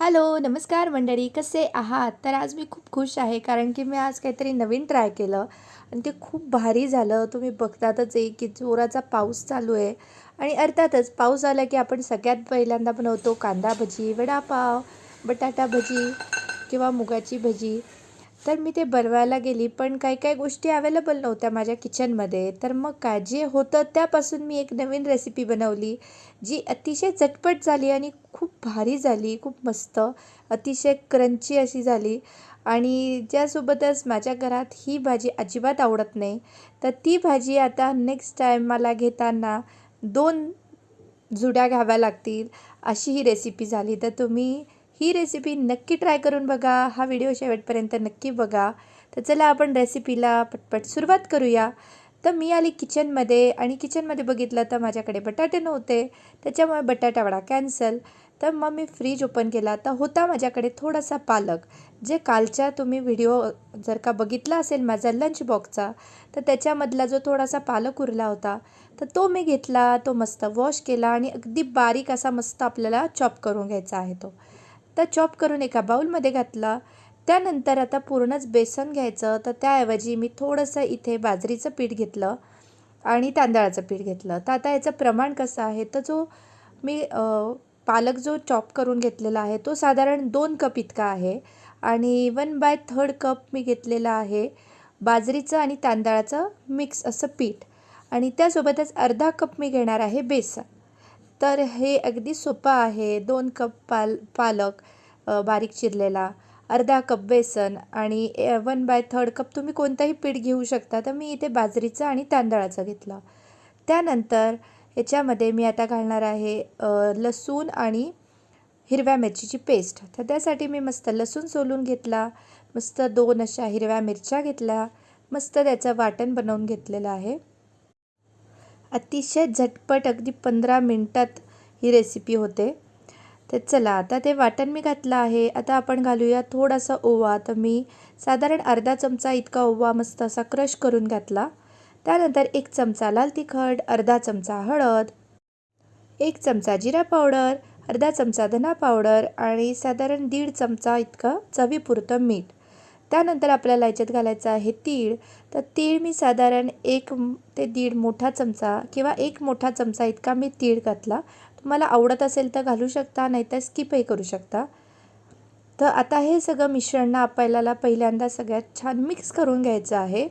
Hello नमस्कार मंडळी कसे आहात? तर आज मी खूप खुश आहे कारण की मी आज काहीतरी नवीन ट्राय केलं आणि ते खूप भारी झालं. तुम्ही बघतातच आहे की जोराचा पाऊस चालू आहे आणि अर्थातच पाऊस आला की आपण सगळ्यात पहिल्यांदा बनवतो कांदा भजी वडापाव बटाटा भजी किंवा मुगाची भजी. तर मी ते बनवायला गेली पण काही काही गोष्टी अवेलेबल नव्हत्या माझ्या किचनमध्ये तर मग काय जे होतं त्यापासून मी एक नवीन रेसिपी बनवली जी अतिशय चटपट झाली आणि खूप भारी झाली खूप मस्त अतिशय क्रंची अशी झाली. आणि ज्यासोबतच माझ्या घरात ही भाजी अजिबात आवडत नाही. तर ती भाजी आता नेक्स्ट टाईम मला घेताना दोन जुड्या घ्याव्या लागतील अशी ही रेसिपी झाली. तर तुम्ही ही रेसिपी नक्की ट्राय करून बघा. हा व्हिडिओ शेवटपर्यंत नक्की बघा. तर चला आपण रेसिपीला पटपट सुरुवात करूया. तर मी आली किचनमध्ये आणि किचनमध्ये बघितलं तर माझ्याकडे बटाटे नव्हते. त्याच्यामुळे बटाटा वडा कॅन्सल तर मग मी फ्रीज ओपन केला. तर होता माझ्याकडे थोडासा पालक. जे कालच्या तुम्ही व्हिडिओ जर का बघितला असेल माझा लंच बॉक्सचा तर त्याच्यामधला जो थोडासा पालक उरला होता तर तो मी घेतला. तो मस्त वॉश केला आणि अगदी बारीक असा मस्त आपल्याला चॉप करून घ्यायचा आहे तो. तर चॉप करून एका बाऊलमध्ये घातला. त्यानंतर आता पूर्णच बेसन घ्यायचं. तर त्याऐवजी मी थोडंसं इथे बाजरीचं पीठ घेतलं आणि तांदळाचं पीठ घेतलं. तर आता याचं प्रमाण कसं आहे? तर जो मी पालक जो चॉप करून घेतलेला आहे तो साधारण दोन कप इतका आहे. आणि वन बाय थर्ड कप मी घेतलेला आहे बाजरीचं आणि तांदळाचं मिक्स असं पीठ. आणि त्यासोबतच अर्धा कप मी घेणार आहे बेसन. तर हे अगदी सोपं आहे. दोन कप पाल पालक बारीक चिरलेला अर्धा कप बेसन आणि वन बाय थर्ड कप तुम्ही कोणतंही पीठ घेऊ शकता. तर मी इथे बाजरीचं आणि तांदळाचं घेतलं. त्यानंतर ह्याच्यामध्ये मी आता घालणार आहे लसूण आणि हिरव्या मिरचीची पेस्ट. तर त्यासाठी मी मस्त लसूण सोलून घेतला मस्त दोन अशा हिरव्या मिरच्या घेतल्या मस्त त्याचं वाटण बनवून घेतलेलं आहे. अतिशय झटपट अगदी पंधरा मिनटात ही रेसिपी होते. तर चला आता ते वाटण मी घातलं आहे. आता आपण घालूया थोडासा ओवा. तर मी साधारण अर्धा चमचा इतका ओवा मस्त असा क्रश करून घातला. त्यानंतर एक चमचा लाल तिखट अर्धा चमचा हळद एक चमचा जिरा पावडर अर्धा चमचा धना पावडर आणि साधारण दीड चमचा इतका चवीपुरतं मीठ. त्यानंतर आपल्याला याच्यात घालायचं आहे तीळ. तर तीळ मी साधारण एक ते दीड मोठा चमचा किंवा एक मोठा चमचा इतका मी तीळ घातला. तुम्हाला आवडत असेल तर घालू शकता नाहीतर स्किपही करू शकता. तर आता हे सगळं मिश्रण आपल्याला पहिल्यांदा सगळ्यात छान मिक्स करून घ्यायचं आहे.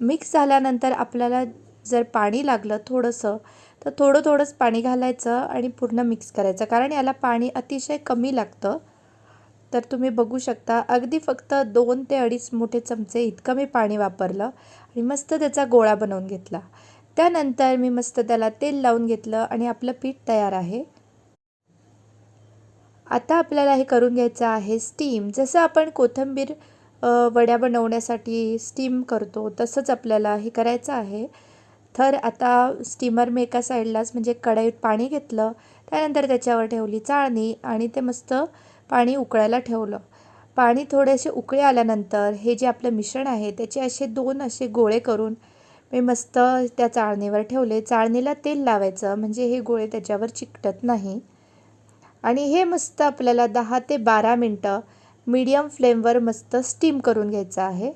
मिक्स झाल्यानंतर आपल्याला जर पाणी लागलं थोडंसं तर थोडं थोडंच पाणी घालायचं आणि पूर्ण मिक्स करायचं. कारण याला पाणी अतिशय कमी लागतं. तर तुम्ही बघू शकता अगदी फक्त दोन ते अडीच मोठे चमचे इतकं मी पाणी वापरलं आणि मस्त त्याचा गोळा बनवून घेतला. त्यानंतर मी मस्त त्याला तेल लावून घेतलं आणि आपलं पीठ तयार आहे. आता आपल्याला हे करून घ्यायचं आहे स्टीम. जसं आपण कोथिंबीर वड्या बनवण्यासाठी स्टीम करतो तसंच आपल्याला हे करायचं आहे. तर आता स्टीमर मी एका साईडलाच म्हणजे कढईत पाणी घेतलं. त्यानंतर त्याच्यावर ठेवली चाळणी आणि ते मस्त पाणी उकळायला ठेवलं. पाणी थोडेसे उकळे आल्यानंतर हे जे आपलं मिश्रण आहे त्याचे असे दोन असे गोळे करून मी मस्त त्या चाळणीवर ठेवले. चाळणीला तेल लावायचं म्हणजे हे गोळे त्याच्यावर चिकटत नाही. आणि हे मस्त आपल्याला दहा ते बारा मिनटं मीडियम फ्लेमवर मस्त स्टीम करून घ्यायचं आहे.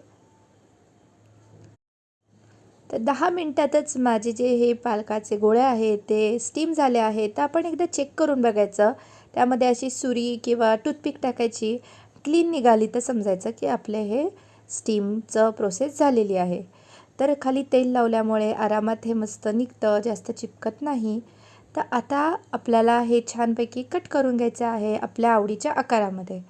तर दहा मिनटातच माझे जे हे पालकाचे गोळे आहेत ते स्टीम झाले आहेत. तर आपण एकदा चेक करून बघायचं. त्यामध्ये अशी सुरी किंवा टूथपिक टाकायची. क्लीन निघाली तर समजायचं की आपले हे स्टीमचं प्रोसेस झालेली आहे. तर खाली तेल लावल्यामुळे आरामात हे मस्त निघतं जास्त चिपकत नाही. तर आता आपल्याला हे छानपैकी कट करून घ्यायचं आहे आपल्या आवडीच्या आकारामध्ये.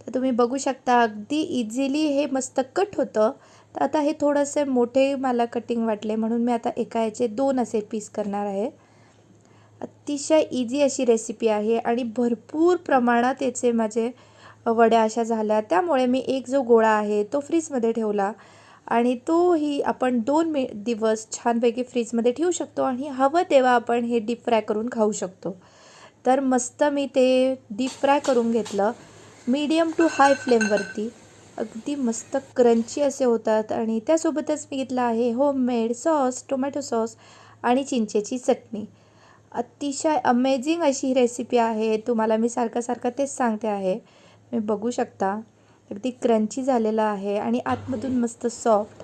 तर तुम्ही बघू शकता अगदी इझिली हे मस्त कट होतं. तर आता हे थोडंसे मोठे मला कटिंग वाटले म्हणून मी आता एका याचे दोन असे पीस करणार आहे. अतिशय इझी अशी रेसिपी आहे आणि भरपूर प्रमाणात याचे माझे वड्या अशा झाल्या. त्यामुळे मी एक जो गोळा आहे तो फ्रीजमध्ये ठेवला आणि तोही आपण दोन मी दिवस छानपैकी फ्रीजमध्ये ठेवू शकतो आणि हवं तेव्हा आपण हे डीप फ्राय करून खाऊ शकतो. तर मस्त मी ते डीप फ्राय करून घेतलं. मीडियम टू हाय फ्लेमवरती अगदी मस्त क्रंची असे होतात. आणि त्यासोबतच मी घेतला आहे होममेड सॉस टोमॅटो सॉस आणि चिंचेची चटणी. अतिशय अमेझिंग अशी ही रेसिपी आहे. तुम्हाला मी सारखं सारखं तेच सांगते आहे. तुम्ही बघू शकता. अगदी क्रंची झालेलं आहे आणि आतमधून मस्त सॉफ्ट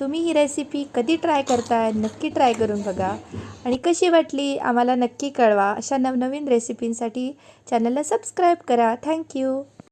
तुम्ही ही रेसिपी कधी ट्राय करताय नक्की ट्राय करून बघा. आणि कशी वाटली आम्हाला नक्की कळवा. अशा नवनवीन रेसिपींसाठी चॅनलला सबस्क्राईब करा. थँक्यू